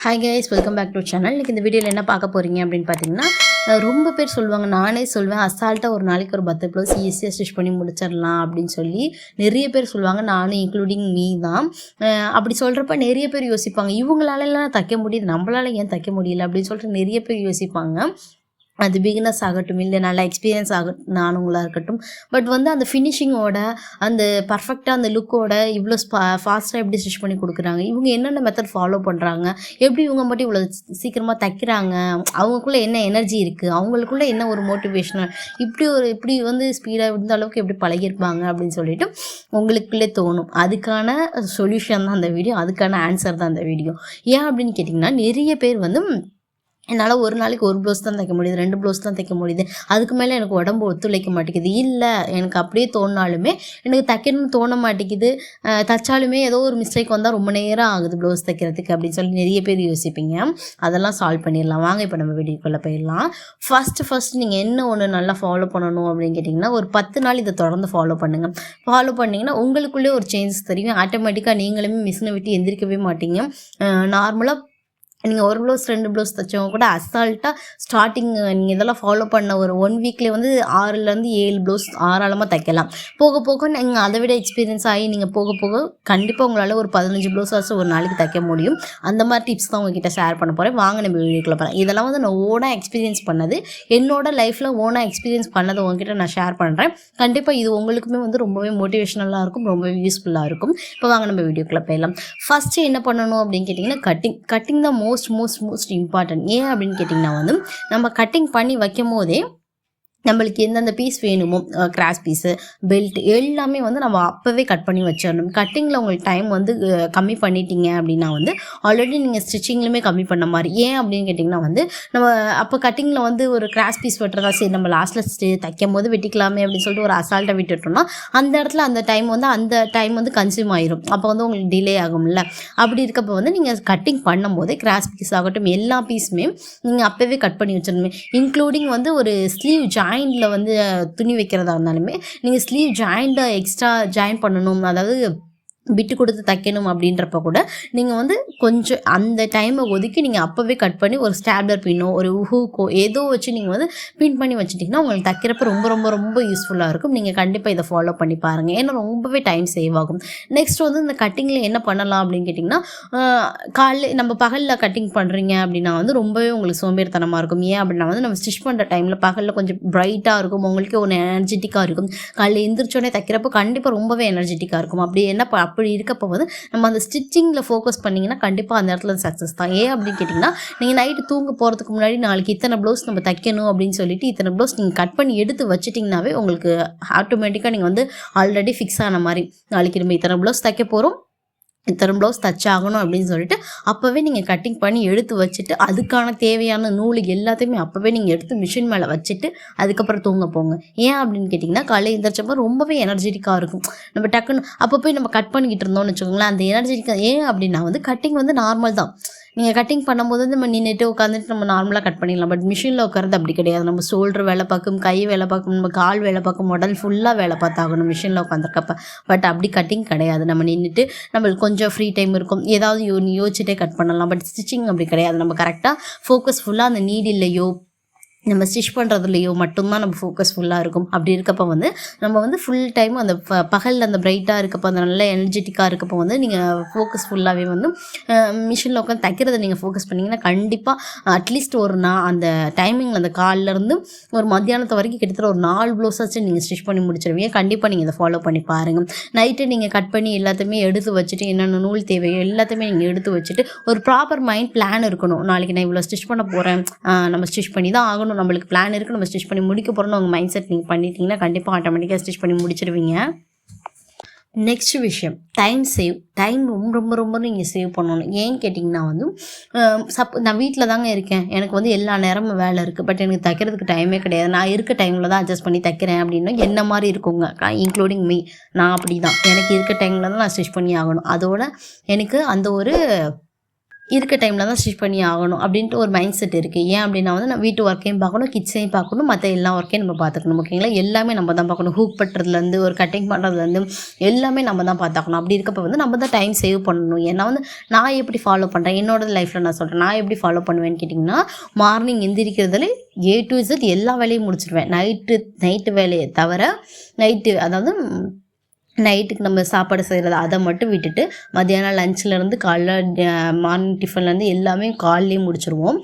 Hi guys welcome back to channel இன்றைக்கி இந்த வீடியோவில் என்ன பார்க்க போகிறீங்க அப்படின்னு பார்த்தீங்கன்னா ரொம்ப பேர் சொல்லுவாங்க நானே சொல்வேன் அசால்ட்டாக ஒரு நாளைக்கு ஒரு பத்து ப்ளவுஸ் ஈஸியாக ஸ்டிச் பண்ணி முடிச்சிடலாம் அப்படின்னு சொல்லி நிறைய பேர் சொல்லுவாங்க நானும் இன்க்ளூடிங் மீ தான். அப்படி சொல்கிறப்ப நிறைய பேர் யோசிப்பாங்க இவங்களாலலாம் தைக்க முடியுது நம்மளால ஏன் தைக்க முடியல அப்படின்னு சொல்லிட்டு நிறைய பேர் யோசிப்பாங்க. அது பிகினர்ஸ் ஆகட்டும் இல்லை நல்லா எக்ஸ்பீரியன்ஸ் ஆகட்டும் நானுங்களாக இருக்கட்டும். பட் வந்து அந்த ஃபினிஷிங்கோட அந்த பர்ஃபெக்டாக அந்த லுக்கோட இவ்வளோ ஃபாஸ்ட்டாக எப்படி ஸ்டிச் பண்ணி கொடுக்குறாங்க? இவங்க என்னென்ன மெத்தட் ஃபாலோ பண்ணுறாங்க எப்படி இவங்க மட்டும் இவ்வளோ சீக்கிரமாக தைக்கிறாங்க? அவங்களுக்குள்ளே என்ன எனர்ஜி இருக்குது அவங்களுக்குள்ளே என்ன ஒரு மோட்டிவேஷனல் இப்படி ஒரு இப்படி வந்து ஸ்பீடாக இருந்த அளவுக்கு எப்படி பழகிருப்பாங்க அப்படின்னு சொல்லிட்டு உங்களுக்குள்ளே தோணும். அதுக்கான சொல்யூஷன் தான் அந்த வீடியோ அதுக்கான ஆன்சர் தான் அந்த வீடியோ ஏன் அப்படின்னு கேட்டிங்கன்னா நிறைய பேர் வந்து என்னால் ஒரு நாளைக்கு ஒரு ப்ளவுஸ் தான் தைக்க முடியுது ரெண்டு ப்ளவுஸ் தான் தைக்க முடியுது. அதுக்கு மேலே எனக்கு உடம்பு ஒத்துழைக்க மாட்டேங்குது. இல்லை எனக்கு அப்படியே தோணினாலுமே எனக்கு தைக்கணும்னு தோண மாட்டேங்குது. தைச்சாலுமே ஏதோ ஒரு மிஸ்டேக் வந்தால் ரொம்ப நேரம் ஆகுது ப்ளவுஸ் தைக்கிறதுக்கு அப்படின்னு சொல்லி நிறைய பேர் யோசிப்பீங்க. அதெல்லாம் சால்வ் பண்ணிடலாம். வாங்க இப்போ நம்ம வீடியோக்குள்ளே போயிடலாம். ஃபஸ்ட்டு ஃபஸ்ட்டு நீங்கள் என்ன ஒன்று நல்லா ஃபாலோ பண்ணணும் அப்படின்னு கேட்டிங்கன்னா ஒரு பத்து நாள் இதை தொடர்ந்து ஃபாலோ பண்ணுங்கள் ஃபாலோ பண்ணிங்கன்னா உங்களுக்குள்ளே ஒரு சேஞ்சஸ் தெரியும். ஆட்டோமேட்டிக்காக நீங்களுமே மிஷினை விட்டு எந்திரிக்கவே மாட்டீங்க. நார்மலாக நீங்கள் ஒரு ப்ளவுஸ் ரெண்டு ப்ளவுஸ் தைச்சவங்க கூட அசால்ட்டாக ஸ்டார்டிங் நீங்கள் இதெல்லாம் ஃபாலோ பண்ண ஒரு ஒன் வீக்லேயே வந்து ஆறுலேருந்து ஏழு ப்ளவுஸ் ஆறாளமாக தைக்கலாம். போக போக நீங்கள் அதை விட எக்ஸ்பீரியன்ஸ் ஆகி நீங்கள் போக போக கண்டிப்பாக உங்களால் ஒரு பதினஞ்சு ப்ளவுஸாச்சும் ஒரு நாளைக்கு தைக்க முடியும். அந்த மாதிரி டிப்ஸ் தான் உங்ககிட்ட ஷேர் பண்ண போகிறேன் வாங்க நம்ம வீடியோக்குள்ள போகிறேன் இதெல்லாம் வந்து நான் ஓனாக எக்ஸ்பீரியன்ஸ் பண்ணது. என்னோட லைஃப்பில் ஓனாக எக்ஸ்பீரியன்ஸ் பண்ணதை உங்ககிட்ட நான் ஷேர் பண்ணுறேன் கண்டிப்பாக இது உங்களுக்குமே வந்து ரொம்பவே மோட்டிவேஷனலாக இருக்கும். ரொம்பவே யூஸ்ஃபுல்லாக இருக்கும். இப்போ வாங்க நம்ம வீடியோக்குள்ளே போயிடலாம். ஃபஸ்ட்டு என்ன பண்ணணும் அப்படின்னு கேட்டிங்கன்னா கட்டிங் கட்டிங் தான் மோஸ்ட் மோஸ்ட் மோஸ்ட் இம்பார்ட்டன்ட் ஏன் அப்படின்னு கேட்டிங்கன்னா வந்து நம்ம கட்டிங் பண்ணி வைக்கும் போதே நம்மளுக்கு எந்தெந்த பீஸ் வேணுமோ கிராஸ் பீஸு பெல்ட் எல்லாமே வந்து நம்ம அப்போவே கட் பண்ணி வச்சிடணும். கட்டிங்கில் உங்களுக்கு டைம் வந்து கம்மி பண்ணிட்டீங்க அப்படின்னா வந்து ஆல்ரெடி நீங்கள் ஸ்டிச்சிங்லையுமே கம்மி பண்ண மாதிரி. ஏன் அப்படின்னு கேட்டிங்கன்னா வந்து நம்ம அப்போ கட்டிங்கில் வந்து ஒரு கிராஸ் பீஸ் வெட்டுறதா சரி நம்ம லாஸ்ட்டில் தைக்கும் போது வெட்டிக்கலாமே அப்படின்னு சொல்லிட்டு ஒரு அசால்ட்டை விட்டுட்டோம்னா அந்த இடத்துல அந்த டைம் வந்து அந்த டைம் வந்து கன்சியூம் ஆயிரும். அப்போ வந்து உங்களுக்கு டிலே ஆகும்ல. அப்படி இருக்கப்போ வந்து நீங்கள் கட்டிங் பண்ணும்போது கிராஸ் பீஸ் ஆகட்டும் எல்லா பீஸுமே நீங்கள் அப்போவே கட் பண்ணி வச்சிடணுமே. இன்க்ளூடிங் வந்து ஒரு ஸ்லீவ் ஜாயிண்டில் வந்து துணி வைக்கிறதா இருந்தாலுமே நீங்கள் ஸ்லீவ் ஜாயிண்ட்டை எக்ஸ்ட்ரா ஜாயின் பண்ணணும். அதாவது விட்டு கொடுத்து தைக்கணும் அப்படின்றப்ப கூட நீங்கள் வந்து கொஞ்சம் அந்த டைமை ஒதுக்கி நீங்கள் அப்போவே கட் பண்ணி ஒரு ஸ்டாப்லர் பின்னோ ஒரு ஹூக்கோ ஏதோ வச்சு நீங்கள் வந்து பின் பண்ணி வச்சுட்டிங்கன்னா உங்களுக்கு தைக்கிறப்ப ரொம்ப ரொம்ப ரொம்ப யூஸ்ஃபுல்லாக இருக்கும். நீங்கள் கண்டிப்பாக இதை ஃபாலோ பண்ணி பாருங்கள் ஏன்னா ரொம்பவே டைம் சேவ் ஆகும். நெக்ஸ்ட் வந்து இந்த கட்டிங்கில் என்ன பண்ணலாம் அப்படின்னு கேட்டிங்கன்னா காலைல நம்ம பகலில் கட்டிங் பண்ணுறீங்க அப்படின்னா வந்து ரொம்பவே உங்களுக்கு சோம்பேறித்தனமாக இருக்கும். ஏன் அப்படின்னா வந்து நம்ம ஸ்டிச் பண்ணுற டைமில் பகலில் கொஞ்சம் ப்ரைட்டாக இருக்கும். உங்களுக்கு ஒரு எனர்ஜெட்டிக்காக இருக்கும். காலையில் எந்திரிச்சோடனே தைக்கிறப்போ கண்டிப்பாக ரொம்பவே எனர்ஜெட்டிக்காக இருக்கும். அப்படி என்ன ப- அப்படி இருக்கப்போ வந்து நம்ம அந்த ஸ்டிச்சிங்கில் ஃபோக்கஸ் பண்ணிங்கன்னா கண்டிப்பாக அந்த இடத்துல சக்ஸஸ் தான். ஏன் அப்படின்னு கேட்டிங்கன்னா நீங்கள் நைட்டு தூங்க போகிறதுக்கு முன்னாடி நாளைக்கு இத்தனை ப்ளவுஸ் நம்ம தைக்கணும் அப்படின்னு சொல்லிட்டு இத்தனை ப்ளவுஸ் நீங்கள் கட் பண்ணி எடுத்து வச்சிட்டிங்கனாவே உங்களுக்கு ஆட்டோமேட்டிக்காக நீங்கள் வந்து ஆல்ரெடி ஃபிக்ஸ் ஆன மாதிரி நாளைக்கு நம்ம இத்தனை ப்ளவுஸ் தைக்க போகிறோம் இத்தனை ப்ளவுஸ் தச்சாகணும் அப்படின்னு சொல்லிட்டு அப்போவே நீங்கள் கட்டிங் பண்ணி எடுத்து வச்சுட்டு அதுக்கான தேவையான நூல் எல்லாத்தையுமே அப்போவே நீங்கள் எடுத்து மிஷின் மேலே வச்சுட்டு அதுக்கப்புறம் தூங்க போங்க. ஏன் அப்படின்னு கேட்டிங்கன்னா காலையில் எந்திரிச்சப்போ ரொம்பவே எனர்ஜெட்டிக்காக இருக்கும். நம்ம டக்குன்னு அப்போ போய் நம்ம கட் பண்ணிக்கிட்டு இருந்தோம்னு வச்சுக்கோங்களேன் அந்த எனர்ஜெட்டிக்காக ஏன் அப்படின்னா வந்து கட்டிங் வந்து நார்மல் தான். நீங்கள் கட்டிங் பண்ணும்போது நம்ம நின்றுட்டு உட்காந்துட்டு நம்ம நார்மலாக கட் பண்ணிடலாம். பட் மிஷினில் உட்காரது அப்படி கிடையாது. நம்ம ஷோல்டர் வேலை பார்க்கும் கை வேலை பார்க்கும் நம்ம கால் வேலை பார்க்கும் உடல் ஃபுல்லாக வேலை பார்த்தாகணும் மிஷினில் உட்காந்துருக்கப்ப பட் அப்படி கட்டிங் கிடையாது. நம்ம நின்றுட்டு நம்மளுக்கு கொஞ்சம் ஃப்ரீ டைம் இருக்கும். ஏதாவது யோ யோசிச்சுட்டே கட் பண்ணலாம். பட் ஸ்டிச்சிங் அப்படி கிடையாது. நம்ம கரெக்டாக ஃபோக்கஸ் ஃபுல்லாக அந்த நீடில்லையோ நம்ம ஸ்டிச் பண்ணுறதுலையோ மட்டும்தான் நம்ம ஃபோக்கஸ் ஃபுல்லாக இருக்கும். அப்படி இருக்கப்போ வந்து நம்ம வந்து ஃபுல் டைம் அந்த ப- அந்த பிரைட்டாக இருக்கப்போ அந்த நல்ல எனர்ஜெட்டிக்காக இருக்கப்போ வந்து நீங்கள் ஃபோக்கஸ் ஃபுல்லாகவே வந்து மிஷினில் உட்காந்து தைக்கிறத நீங்கள் ஃபோக்கஸ் பண்ணிங்கன்னா கண்டிப்பாக அட்லீஸ்ட் ஒரு நான் அந்த டைமிங் அந்த காலிலேருந்து ஒரு மத்தியானத்து வரைக்கும் கிட்டத்தட்ட ஒரு நாலு ப்ளவுஸாச்சும் நீங்கள் ஸ்டிச் பண்ணி முடிச்சிருவீங்க. கண்டிப்பாக நீங்கள் இதை ஃபாலோ பண்ணி பாருங்கள் நைட்டு நீங்கள் கட் பண்ணி எல்லாத்தையுமே எடுத்து வச்சுட்டு என்னென்ன நூல் தேவையோ எல்லாத்தையுமே நீங்கள் எடுத்து வச்சுட்டு ஒரு ப்ராப்பர் மைண்ட் பிளான் இருக்கணும். நாளைக்கு நான் இவ்வளோ ஸ்டிச் பண்ண போகிறேன் நம்ம ஸ்டிச் பண்ணி தான் ஆகணும். நம்மளுக்கு பிளான் இருக்குது நம்ம ஸ்டிச் பண்ணி முடிக்க போகிறோம்னு உங்கள் மைண்ட் செட் நீங்கள் பண்ணிட்டீங்கன்னா கண்டிப்பாக ஆட்டோமேட்டிக்காக ஸ்டிச் பண்ணி முடிச்சிருவீங்க. நெக்ஸ்ட் விஷயம் டைம் சேவ் டைம் ரொம்ப ரொம்ப ரொம்ப நீங்கள் சேவ் பண்ணணும். ஏன்னு கேட்டிங்கன்னா வந்து சப் நான் வீட்டில் தாங்க இருக்கேன். எனக்கு வந்து எல்லா நேரமும் வேலை இருக்குது பட் எனக்கு தைக்கிறதுக்கு டைமே கிடையாது. நான் இருக்க டைமில் தான் அட்ஜஸ்ட் பண்ணி தைக்கிறேன் அப்படின்னா என்ன மாதிரி இருக்குங்க? இன்க்ளூடிங் மீ நான் அப்படி தான் எனக்கு இருக்க டைமில் தான் நான் ஸ்டிச் பண்ணி ஆகணும். அதோட எனக்கு அந்த ஒரு இருக்க டைமில் தான் ஸ்டிச் பண்ணி ஆகணும் அப்படின்ட்டு ஒரு மைண்ட் செட் இருக்குது ஏன் அப்படின்னா வந்து நான் வீட்டு ஒர்க்கையும் பார்க்கணும் கிச்சனையும் பார்க்கணும் மற்ற எல்லா ஒர்க்கையும் நம்ம பார்த்துக்கணும். ஓகேங்களா எல்லாமே நம்ம தான் பார்க்கணும். ஹூக் பட்டுறதுலேருந்து ஒரு கட்டிங் பண்ணுறதுலேருந்து எல்லாமே நம்ம தான் பார்த்தாக்கணும் அப்படி இருக்கப்போ வந்து நம்ம தான் டைம் சேவ் பண்ணணும். ஏன்னா வந்து நான் எப்படி ஃபாலோ பண்ணுறேன் என்னோட லைஃப்பில் நான் சொல்கிறேன் நான் எப்படி ஃபாலோ பண்ணுவேன்னு கேட்டிங்கன்னா மார்னிங் எந்திரிக்கிறதுல ஏ டு இசட் எல்லா வேலையும் முடிச்சிடுவேன் நைட்டு நைட்டு வேலையை தவிர நைட்டு அதாவது நைட்டுக்கு நம்ம சாப்பாடு செய்கிறது அதை மட்டும் விட்டுட்டு மத்தியானம் லஞ்ச்லேருந்து காலைல மார்னிங் டிஃபன்லேருந்து எல்லாமே காலையிலேயே முடிச்சிருவோம்.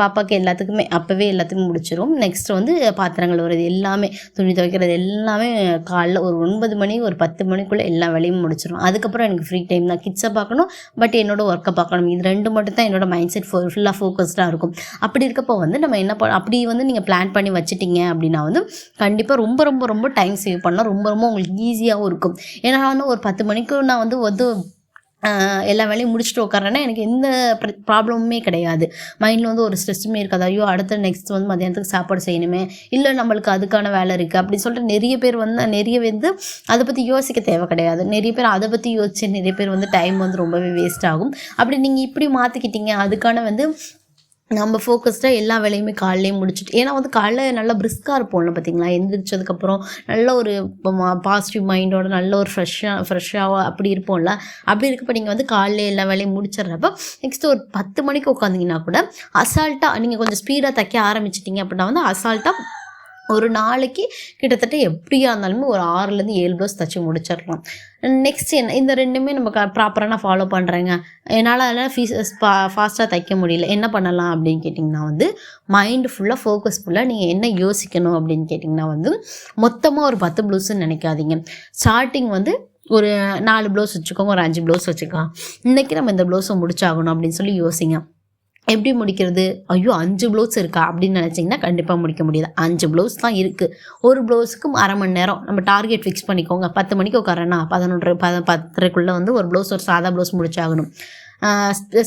பாப்பாவுக்கு பாப்பாக்கு எல்லாத்துக்குமே அப்போவே எல்லாத்துக்கும் முடிச்சிரும் நெக்ஸ்ட் வந்து பாத்திரங்கள் வருது எல்லாமே துணி துவைக்கிறது எல்லாமே காலைல ஒரு ஒன்பது மணி ஒரு பத்து மணிக்குள்ளே எல்லா வேலையும் முடிச்சிடும் அதுக்கப்புறம் எனக்கு ஃப்ரீ டைம் தான். கிட்ஸை பார்க்கணும் பட் என்னோட ஒர்க்கை பார்க்கணும். இது ரெண்டு மட்டும் தான் என்னோட மைண்ட் செட் ஃபுல்லாக ஃபோக்கஸ்டாக இருக்கும். அப்படி இருக்கப்போ வந்து நம்ம என்ன பண்ண அப்படி வந்து நீங்கள் பிளான் பண்ணி வச்சுட்டீங்க அப்படின்னா வந்து கண்டிப்பாக ரொம்ப ரொம்ப ரொம்ப டைம் சேவ் பண்ணால் ரொம்ப ரொம்ப உங்களுக்கு ஈஸியாகவும் இருக்கும். ஏன்னா நான் வந்து ஒரு பத்து மணிக்கு நான் வந்து வந்து எல்லா வேலையும் முடிச்சுட்டு உட்காரேன்னா எனக்கு எந்த ப்ராப்ளமுமே கிடையாது. மைண்டில் வந்து ஒரு ஸ்ட்ரெஸ்ஸுமே இருக்காது. ஐயோ அடுத்த நெக்ஸ்ட் வந்து மதியானத்துக்கு சாப்பாடு செய்யணுமே. இல்லை நம்மளுக்கு அதுக்கான வேலை இருக்குது அப்படின்னு சொல்லிட்டு நிறைய பேர் வந்து நிறைய வந்து அதை பற்றி யோசிக்க தேவை கிடையாது. நிறைய பேர் அதை பற்றி யோசிச்சு நிறைய பேர் வந்து டைம் வந்து ரொம்பவே வேஸ்ட் ஆகும். அப்படி நீங்கள் இப்படி மாற்றிக்கிட்டீங்க அதுக்கான வந்து நம்ம ஃபோக்கஸ்டாக எல்லா வேலையுமே காலையிலே முடிச்சுட்டு ஏன்னா வந்து காலைல நல்லா பிரிஸ்காக இருப்போம்ல பார்த்தீங்களா எந்திரிச்சதுக்கப்புறம் நல்ல ஒரு பாசிட்டிவ் மைண்டோட நல்ல ஒரு ஃப்ரெஷ்ஷாக ஃப்ரெஷ்ஷாக அப்படி இருப்போம்ல. அப்படி இருக்கப்போ நீங்கள் வந்து காலையில் எல்லா வேலையும் முடிச்சிடுறப்ப நெக்ஸ்ட் ஒரு பத்து மணிக்கு உட்காந்திங்கன்னா கூட அசால்ட்டாக நீங்கள் கொஞ்சம் ஸ்பீடாக தைக்க ஆரம்பிச்சிட்டிங்க அப்படின்னா வந்து அசால்ட்டாக ஒரு நாளைக்கு கிட்டத்தட்ட எப்படியா இருந்தாலுமே ஒரு ஆறுலேருந்து ஏழு ப்ளவுஸ் தச்சு முடிச்சிடலாம். நெக்ஸ்ட் என்ன இந்த ரெண்டுமே நம்ம ப்ராப்பராக நான் ஃபாலோ பண்ணுறேங்க என்னால் அதெல்லாம் ஃபீஸ் ஃபாஸ்ட்டாக தைக்க முடியல. என்ன பண்ணலாம் அப்படின்னு கேட்டிங்கன்னா வந்து மைண்டு ஃபுல்லாக ஃபோக்கஸ் ஃபுல்லாக நீங்கள் என்ன யோசிக்கணும் அப்படின்னு கேட்டிங்கன்னா வந்து மொத்தமாக ஒரு பத்து ப்ளவுஸ்ன்னு நினைக்காதீங்க. ஸ்டார்டிங் வந்து ஒரு நாலு ப்ளவுஸ் வச்சுக்கோங்க ஒரு அஞ்சு ப்ளவுஸ் வச்சுக்கலாம். இன்றைக்கி நம்ம இந்த ப்ளவுஸை முடிச்சாகணும் அப்படின்னு சொல்லி யோசிங்க. எப்படி முடிக்கிறது? ஐயோ அஞ்சு ப்ளவுஸ் இருக்கா? அப்படின்னு நினச்சிங்கன்னா கண்டிப்பாக முடிக்க முடியாது. அஞ்சு ப்ளவுஸ் தான் இருக்குது ஒரு ப்ளவுஸுக்கு அரை மணி நேரம். நம்ம டார்கெட் ஃபிக்ஸ் பண்ணிக்கோங்க. பத்து மணிக்கு உட்காரனா பதினொன்று பத பத்தரைக்குள்ளே வந்து ஒரு ப்ளவுஸ் ஒரு சாதா ப்ளவுஸ் முடிச்சாகணும்.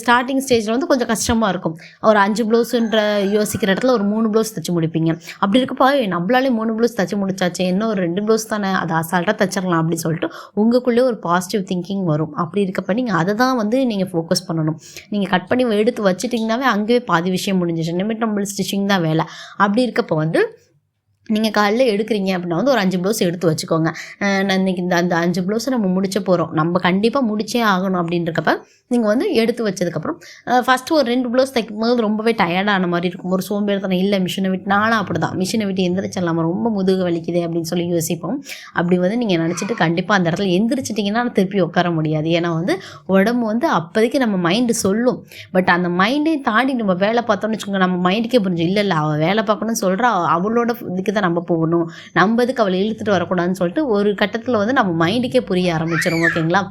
ஸ்டார்டிங் ஸ்டேஜில் வந்து கொஞ்சம் கஷ்டமாக இருக்கும். ஒரு அஞ்சு ப்ளவுஸுன்ற யோசிக்கிற இடத்துல ஒரு மூணு ப்ளவுஸ் தைச்சு முடிப்பீங்க. அப்படி இருக்கப்போ நம்மளாலே மூணு ப்ளவுஸ் தைச்சு முடிச்சாச்சு இன்னும் ஒரு ரெண்டு ப்ளவுஸ் தானே அதை அசால்ட்டாக தைச்சிடலாம் அப்படின்னு சொல்லிட்டு உங்களுக்குள்ளே ஒரு பாசிட்டிவ் திங்கிங் வரும். அப்படி இருக்கப்ப நீங்கள் அதை தான் வந்து நீங்கள் ஃபோக்கஸ் பண்ணணும். நீங்கள் கட் பண்ணி எடுத்து வச்சிட்டிங்கனாவே அங்கேயே பாதி விஷயம் முடிஞ்சிச்சு நிமிட் நம்ம ஸ்டிச்சிங் தான் வேலை. அப்படி இருக்கப்போ வந்து நீங்கள் காலைல எடுக்கிறீங்க அப்படின்னா வந்து ஒரு அஞ்சு ப்ளவுஸ் எடுத்து வச்சுக்கோங்க. நான் இன்னைக்கு இந்த அந்த அஞ்சு ப்ளவுஸை நம்ம முடிச்ச போகிறோம் நம்ம கண்டிப்பாக முடிச்சே ஆகணும் அப்படின்றக்கப்ப நீங்கள் வந்து எடுத்து வச்சதுக்கப்புறம் ஃபஸ்ட்டு ஒரு ரெண்டு ப்ளவுஸ் தைக்கும் போது ரொம்பவே டயர்டான மாதிரி இருக்கும். ஒரு சோம்பேறித்தனம் இல்லை மிஷினை விட்டு நானும் அப்படி தான் மிஷினை விட்டு எந்திரிச்சிடலாமா ரொம்ப முதுகு வலிக்குது அப்படின்னு சொல்லி யோசிப்போம். அப்படி வந்து நீங்கள் நினச்சிட்டு கண்டிப்பாக அந்த இடத்துல எந்திரிச்சிட்டிங்கன்னா திருப்பி உட்கார முடியாது. ஏன்னா வந்து உடம்பு வந்து அப்போதைக்கு நம்ம மைண்டு சொல்லும். பட் அந்த மைண்டையும் தாண்டி நம்ம வேலை பார்த்தோம்னு வச்சுக்கோங்க நம்ம மைண்டுக்கே புரிஞ்சு இல்லை இல்லை அவள் வேலை பார்க்கணும்னு சொல்கிறா அவளோட இதுக்கு தான் நம்ம போகணும். நம்ம இதுக்கு அவளை இழுத்துட்டு வரக்கூடாதுன்னு சொல்லிட்டு ஒரு கட்டத்தில் வந்து நம்ம மைண்டுக்கே புரிய ஆரம்பிச்சிடும் ஓகேங்களா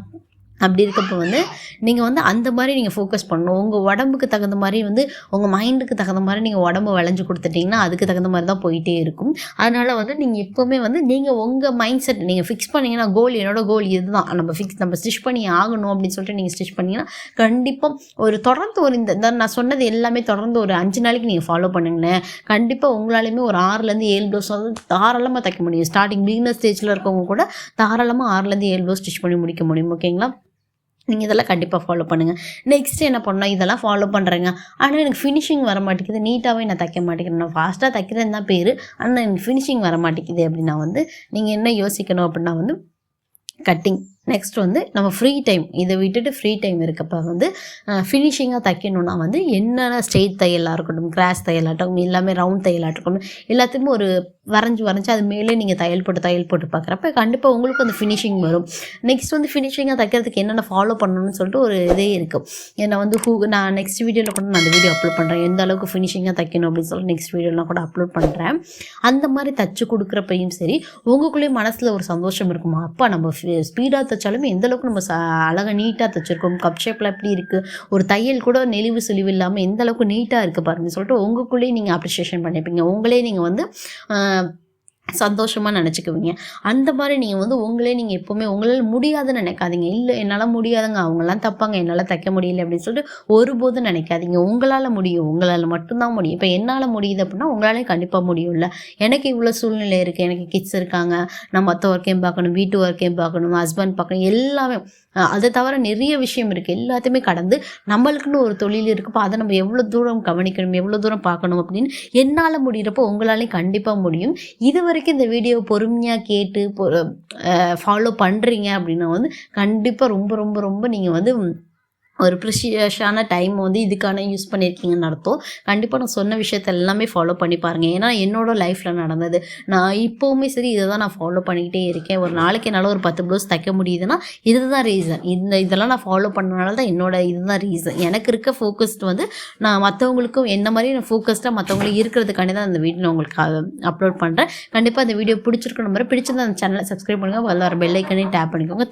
அப்படி இருக்கப்போ வந்து நீங்கள் வந்து அந்த மாதிரி நீங்கள் ஃபோக்கஸ் பண்ணணும். உங்கள் உடம்புக்கு தகுந்த மாதிரி வந்து உங்கள் மைண்டுக்கு தகுந்த மாதிரி நீங்கள் உடம்பு வளைஞ்சு கொடுத்துட்டிங்கன்னா அதுக்கு தகுந்த மாதிரி தான் போயிட்டே இருக்கும். அதனால் வந்து நீங்கள் எப்போவுமே வந்து நீங்கள் உங்கள் மைண்ட் செட் நீங்கள் ஃபிக்ஸ் பண்ணீங்கன்னா கோல் என்னோட கோல் இதுதான். நம்ம ஃபிக்ஸ் நம்ம ஸ்டிச் பண்ணி ஆகணும் அப்படின்னு சொல்லிட்டு நீங்கள் ஸ்டிச் பண்ணிங்கன்னா கண்டிப்பாக ஒரு தொடர்ந்து ஒரு இந்த இந்த நான் சொன்னது எல்லாமே தொடர்ந்து ஒரு அஞ்சு நாளைக்கு நீங்கள் ஃபாலோ பண்ணுங்களேன். கண்டிப்பாக உங்களாலையுமே ஒரு ஆறுலேருந்து ஏழு ப்ளவுஸ் வந்து தாராளமாக தைக்க முடியும். ஸ்டார்டிங் பிகினர் ஸ்டேஜில் இருக்கவங்க கூட தாராளமாக ஆறுலேருந்து ஏழு ப்ளவுஸ் ஸ்டிச் பண்ணி முடிக்க முடியும். ஓகேங்களா நீங்கள் இதெல்லாம் கண்டிப்பாக ஃபாலோ பண்ணுங்கள் நெக்ஸ்ட் என்ன பண்ணோம் இதெல்லாம் ஃபாலோ பண்ணுறேங்க ஆனால் எனக்கு ஃபினிஷிங் வர மாட்டேங்குது. நீட்டாகவே நான் தைக்க மாட்டேங்கிறேன். நான் ஃபாஸ்ட்டாக தைக்கிறேன்னு தான் பேர். ஆனால் எனக்கு ஃபினிஷிங் வர மாட்டேங்குது அப்படின்னா வந்து நீங்கள் என்ன யோசிக்கணும் அப்படின்னா வந்து கட்டிங் நெக்ஸ்ட் வந்து நம்ம ஃப்ரீ டைம் இதை விட்டுட்டு ஃப்ரீ டைம் இருக்கப்ப வந்து ஃபினிஷிங்காக தைக்கணும்னா வந்து என்னென்ன ஸ்ட்ரெயிட் தையலாக இருக்கட்டும் கிராஸ் தையலாகட்டும் எல்லாமே ரவுண்ட் தையலாகட்டும் எல்லாத்துக்குமே ஒரு வரைஞ்சி வரைஞ்சி அது மேலே நீங்கள் தையல் போட்டு தையல் போட்டு பார்க்குறப்ப கண்டிப்பாக உங்களுக்கு அந்த ஃபினிஷிங் வரும். நெக்ஸ்ட் வந்து ஃபினிஷிங்காக தைக்கிறதுக்கு என்னென்ன ஃபாலோ பண்ணணும்னு சொல்லிட்டு ஒரு இதே இருக்கும் ஏன்னா வந்து ஹூ நான் நெக்ஸ்ட் வீடியோவில் கூட நான் அந்த வீடியோ அப்லோட் பண்ணுறேன் எந்த அளவுக்கு ஃபினிஷிங்காக தைக்கணும் அப்படின்னு சொல்லி நெக்ஸ்ட் வீடியோலாம் கூட அப்லோட் பண்ணுறேன் அந்த மாதிரி தச்சு கொடுக்குறப்பையும் சரி உங்களுக்குள்ளேயே மனசில் ஒரு சந்தோஷம் இருக்குமா? அப்பா நம்ம ஸ்பீடாக தைச்சாலுமே எந்த அளவுக்கு நம்ம ச அழகாக நீட்டாக தைச்சிருக்கோம் கப் ஷேப்பில் எப்படி இருக்குது ஒரு தையல் கூட நெளிவு சுழிவு இல்லாமல் எந்த அளவுக்கு நீட்டாக இருக்குது பாருங்க. சொல்லிட்டு உங்களுக்குள்ளேயே நீங்கள் அப்ரிஷியேஷன் பண்ணிப்பீங்க. உங்களே நீங்கள் வந்து சந்தோஷமாக நினச்சிக்குவீங்க. அந்த மாதிரி நீங்கள் வந்து உங்களே நீங்கள் எப்போவுமே உங்களால் முடியாதுன்னு நினைக்காதீங்க. இல்லை என்னால் முடியாதுங்க. அவங்களாம் தப்பாங்க. என்னால் தைக்க முடியல அப்படின்னு சொல்லிட்டு ஒருபோதும் நினைக்காதீங்க. உங்களால் முடியும். உங்களால் மட்டும்தான் முடியும். இப்போ என்னால் முடியுது அப்படின்னா உங்களாலே கண்டிப்பாக முடியும்ல. எனக்கு இவ்வளோ சூழ்நிலை இருக்குது எனக்கு கிட்ஸ் இருக்காங்க. நான் மற்ற ஒர்க்கையும் பார்க்கணும். வீட்டு ஒர்க்கையும் பார்க்கணும். ஹஸ்பண்ட் பார்க்கணும். எல்லாமே அதை தவிர நிறைய விஷயம் இருக்குது எல்லாத்தையுமே கடந்து நம்மளுக்குன்னு ஒரு தொழில் இருக்குப்போ அதை நம்ம எவ்வளோ தூரம் கவனிக்கணும்? எவ்வளோ தூரம் பார்க்கணும் அப்படின்னு என்னால் முடிகிறப்போ உங்களாலே கண்டிப்பாக முடியும். இது வரைக்கும் இந்த வீடியோ பொறுமையாக கேட்டு ஃபாலோ பண்ணுறீங்க அப்படின்னா வந்து கண்டிப்பாக ரொம்ப ரொம்ப ரொம்ப நீங்கள் வந்து ஒரு ப்ரிஷியஸான டைம் வந்து இதுக்கான யூஸ் பண்ணியிருக்கீங்கன்னு அர்த்தம். கண்டிப்பாக நான் சொன்ன விஷயத்த எல்லாமே ஃபாலோ பண்ணி பாருங்கள் ஏன்னா என்னோட லைஃப்பில் நடந்தது. நான் இப்போவுமே சரி இதை தான் நான் ஃபாலோ பண்ணிக்கிட்டே இருக்கேன். ஒரு நாளைக்கு என்னால் ஒரு பத்து ப்ளவுஸ் தைக்க முடியுதுன்னா இதுதான் ரீசன் இந்த இதெல்லாம் நான் ஃபாலோ பண்ணனால தான் என்னோட இதுதான் ரீசன் எனக்கு இருக்க ஃபோக்கஸ்ட் வந்து நான் மற்றவங்களுக்கும் என்ன மாதிரி நான் ஃபோக்கஸ்டாக மற்றவங்களுக்கு இருக்கிறதுக்காண்டி தான் அந்த வீடியோ நான் உங்களுக்கு அப்லோட் பண்ணுறேன் கண்டிப்பாக அந்த வீடியோ பிடிச்சிருக்கணும் மாதிரி பிடிச்சிருந்தா அந்த சேனலை சப்ஸ்கிரைப் பண்ணுங்கள் வர பெல் ஐக்கனையும் டேப் பண்ணிக்கோங்க.